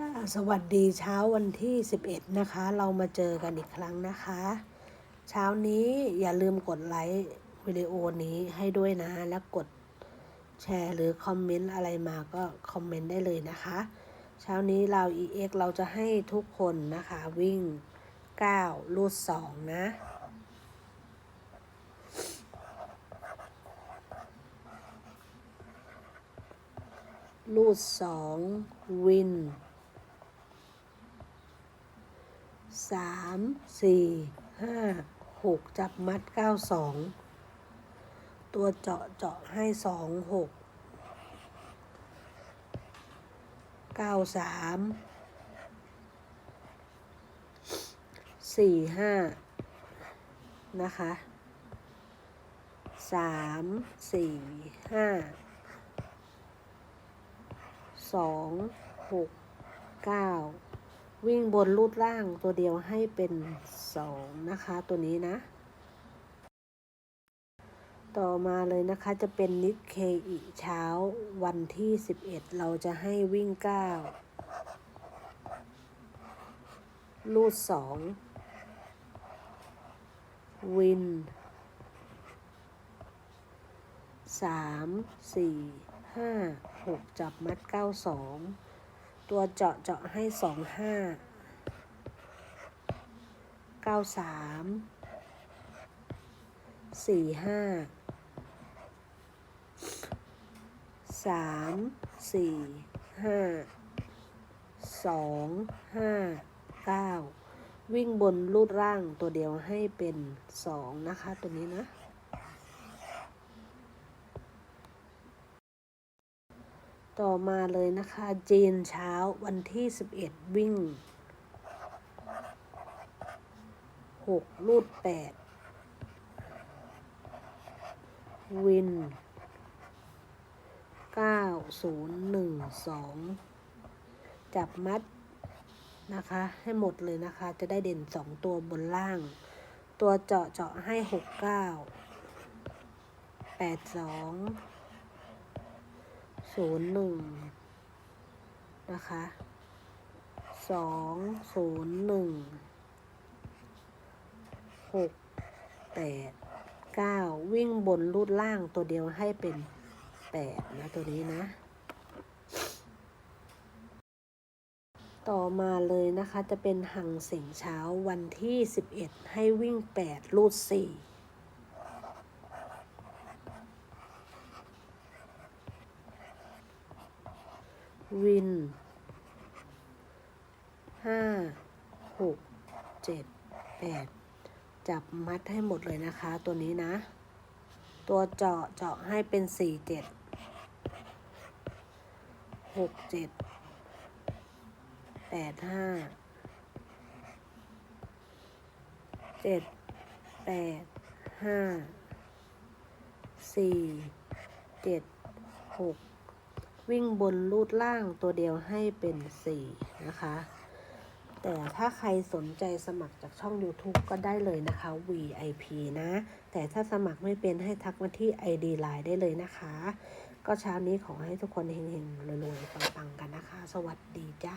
จ้าสวัสดีเช้าวันที่ 11 นะคะ เรามาเจอกันอีกครั้งนะคะ เช้านี้อย่าลืมกดไลค์วิดีโอนี้ให้ด้วยนะ และกดแชร์หรือคอมเมนต์อะไรมาก็คอมเมนต์ได้เลยนะคะ เช้านี้เรา EX เราจะให้ทุกคนนะคะวิ่ง9ลูด 2 นะลูด2วิน สามสี่ห้าหกจับมัดเก้าสองตัวเจาะเจาะให้สองหกเก้าสามสี่ห้านะคะสามสี่ห้าสองหกเก้า วิ่งบนรูดล่างตัวเดียวให้เป็นสองนะคะ ตัวนี้นะ ต่อมาเลยนะคะจะเป็นนิดเคอีเช้าวันที่ 11 เราจะให้วิ่ง9ลูด 2 วิน 3 4 5 6 จับมัด 92 ตัวเจาะเจาะให้สองห้าเก้าสามสี่ห้าสามสี่ห้าสองห้าเก้าวิ่งบนรูดร่างตัวเดียวให้เป็นสองนะคะตัวนี้นะ ต่อมาเลยนะคะจีนเช้าวันที่ 11 วิ่ง6ลูด 8 วิน 9012 จับมัดนะคะ ให้หมดเลยนะคะ จะได้เด่น 2 ตัวบนล่าง ตัวเจาะเจาะให้ 69 82 ศูนย์หนึ่งนะคะสองศูนย์หนึ่งหกแปดเก้าวิ่งบนรูดล่างตัวเดียวให้เป็นแปดนะตัวนี้นะ ต่อมาเลยนะคะจะเป็นหังเสียงเช้าวันที่สิบเอ็ดให้วิ่งแปดรูดสี่ วินห้าหกเจ็ดแปดจับมัดให้หมดเลยนะคะ ตัวนี้นะ ตัวเจาะเจาะให้เป็นสี่เจ็ดหกเจ็ดแปดห้าเจ็ดแปดห้าสี่เจ็ดหก วิ่งบนรูดล่างตัวเดียวให้เป็นสี่นะคะ แต่ถ้าใครสนใจสมัครจากช่อง YouTube ก็ได้เลยนะคะ VIP นะ แต่ถ้าสมัครไม่เป็นให้ทักมาที่ ID Line ได้เลยนะคะ ก็เช้านี้ขอให้ทุกคนเฮงๆรวยๆปังๆกันนะคะ สวัสดีจ้า